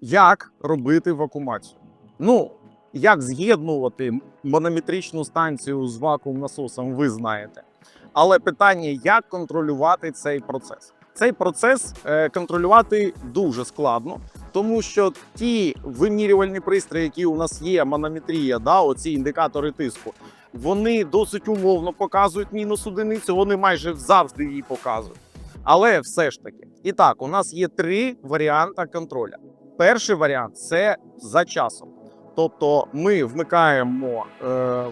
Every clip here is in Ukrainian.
Як робити вакуумацію? Ну, як з'єднувати манометричну станцію з вакуум насосом, ви знаєте. Але питання, як контролювати цей процес? Цей процес е, контролювати дуже складно, тому що ті вимірювальні пристрої, які у нас є, манометрія, да, оці індикатори тиску, вони досить умовно показують мінус одиницю, вони майже завжди її показують. Але все ж таки, і так, у нас є три варіанти контроля. Перший варіант це за часом. Тобто ми вмикаємо е,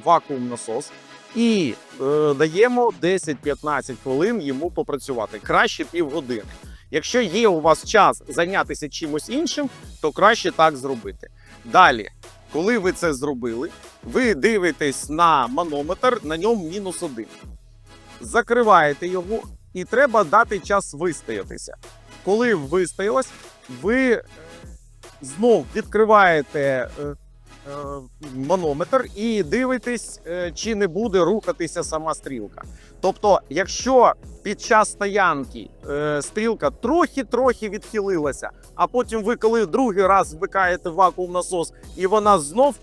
вакуум насос і е, даємо 10-15 хвилин йому попрацювати. Краще півгодини. Якщо є у вас час зайнятися чимось іншим, то краще так зробити. Далі, коли ви це зробили, ви дивитесь на манометр, на ньому мінус один. Закриваєте його, і треба дати час вистоятися. Коли вистоялось, ви знов відкриваєте е, е, манометр і дивитесь, е, чи не буде рухатися сама стрілка. Тобто, якщо під час стоянки стрілка трохи-трохи відхилилася, а потім ви, коли другий раз вмикаєте вакуум насос і вона знов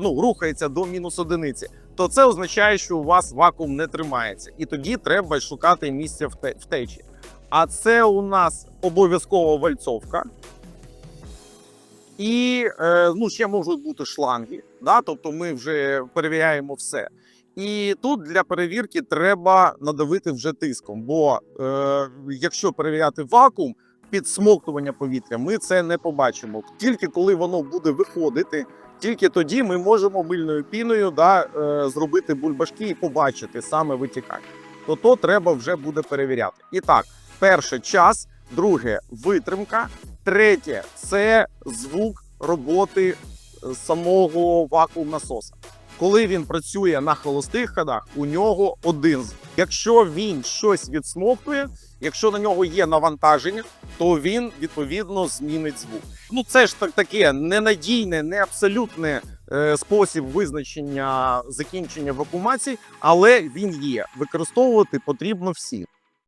ну, рухається до мінус одиниці, то це означає, що у вас вакуум не тримається, і тоді треба шукати місце вте- втечі. А це у нас обов'язково вальцовка. І е, ну, ще можуть бути шланги, да? тобто ми вже перевіряємо все. І тут для перевірки треба надавити вже тиском, бо е, якщо перевіряти вакуум, підсмоктування повітря, ми це не побачимо. Тільки коли воно буде виходити, тільки тоді ми можемо мильною піною да, е, зробити бульбашки і побачити саме витікання. То то треба вже буде перевіряти. І так, перше час, друге витримка, третє це звук роботи е, самого вакуум насоса. Коли він працює на холостих ходах, у нього один звук. Якщо він щось відсмоктує, якщо на нього є навантаження, то він відповідно змінить звук. Ну це ж так таке ненадійне, не абсолютне е, спосіб визначення закінчення вакуумації, але він є. Використовувати потрібно всі.